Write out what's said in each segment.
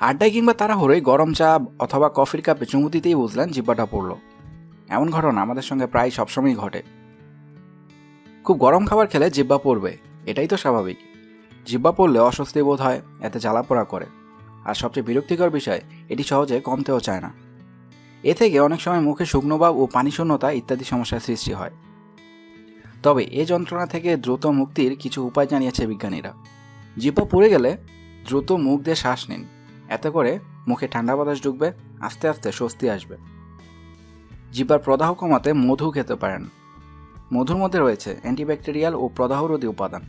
আড্ডায় কিংবা তারা তাড়াহুড়োই গরম চা অথবা কফির কাপে চুমু দিতেই বুঝলেন জিব্বাটা পড়ল। এমন ঘটনা আমাদের সঙ্গে প্রায় সবসময়ই ঘটে। খুব গরম খাবার খেলে জিব্বা পড়বে, এটাই তো স্বাভাবিক। জিব্বা পড়লে অস্বস্তি বোধ হয়, এতে জ্বালাপোড়া করে। আর সবচেয়ে বিরক্তিকর বিষয়, এটি সহজে কমতেও চায় না। এ থেকে অনেক সময় মুখে শুকনো ভাব ও পানি শূন্যতা ইত্যাদি সমস্যার সৃষ্টি হয়। তবে এ যন্ত্রণা থেকে দ্রুত মুক্তির কিছু উপায় জানিয়েছে বিজ্ঞানীরা। জিব্বা পড়ে গেলে দ্রুত মুখ দিয়ে শ্বাস নিন। এতে করে মুখে ঠান্ডা বাতাস ঢুকবে, আস্তে আস্তে স্বস্তি আসবে। জিব্বার প্রদাহ কমাতে মধু খেতে পারেন। মধুর মধ্যে রয়েছে অ্যান্টিব্যাকটেরিয়াল ও প্রদাহরোধী উপাদান।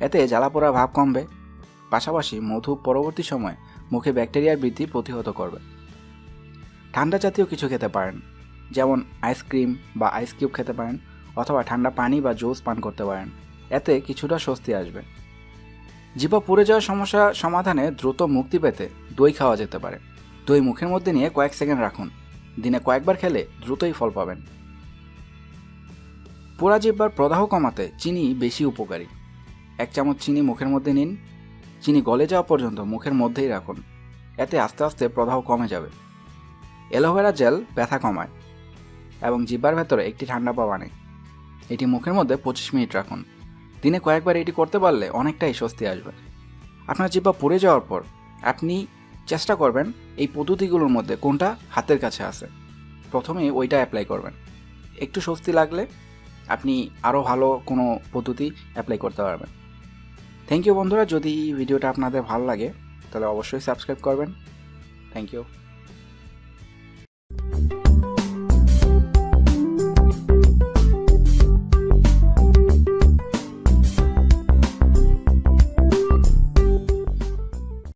এতে জ্বালাপোড়া ভাব কমবে। পাশাপাশি মধু পরবর্তী সময় মুখে ব্যাকটেরিয়ার বৃদ্ধি প্রতিহত করবে। ঠান্ডা জাতীয় কিছু খেতে পারেন, যেমন আইসক্রিম বা আইস কিউব খেতে পারেন, অথবা ঠান্ডা পানি বা জুস পান করতে পারেন। এতে কিছুটা স্বস্তি আসবে। জিপা পুড়ে যাওয়ার সমস্যা সমাধানে দ্রুত মুক্তি পেতে দই খাওয়া যেতে পারে। দই মুখের মধ্যে নিয়ে কয়েক সেকেন্ড রাখুন। দিনে কয়েকবার খেলে দ্রুতই ফল পাবেন। পোড়া জিব্বার প্রদাহ কমাতে চিনি বেশি উপকারী। এক চামচ চিনি মুখের মধ্যে নিন। চিনি গলে যাওয়া পর্যন্ত মুখের মধ্যেই রাখুন। এতে আস্তে আস্তে প্রদাহ কমে যাবে। অ্যালোভেরা জেল ব্যথা কমায় এবং জিব্বার ভেতরে একটি ঠান্ডা পাওয়া নেই। এটি মুখের মধ্যে পঁচিশ মিনিট রাখুন। দিনে কয়েকবার এটি করতে পারলে অনেকটাই স্বস্তি আসবে। আপনার জিব্বা পড়ে যাওয়ার পর আপনি চেষ্টা করবেন এই পদ্ধতিগুলোর মধ্যে কোনটা হাতের কাছে আছে। প্রথমে ওইটা অ্যাপ্লাই করবেন। একটু স্বস্তি লাগলে আপনি আরও ভালো কোনো পদ্ধতি অ্যাপ্লাই করতে পারবেন। থ্যাংক ইউ বন্ধুরা, যদি ভিডিওটা আপনাদের ভালো লাগে তাহলে অবশ্যই সাবস্ক্রাইব করবেন। Thank you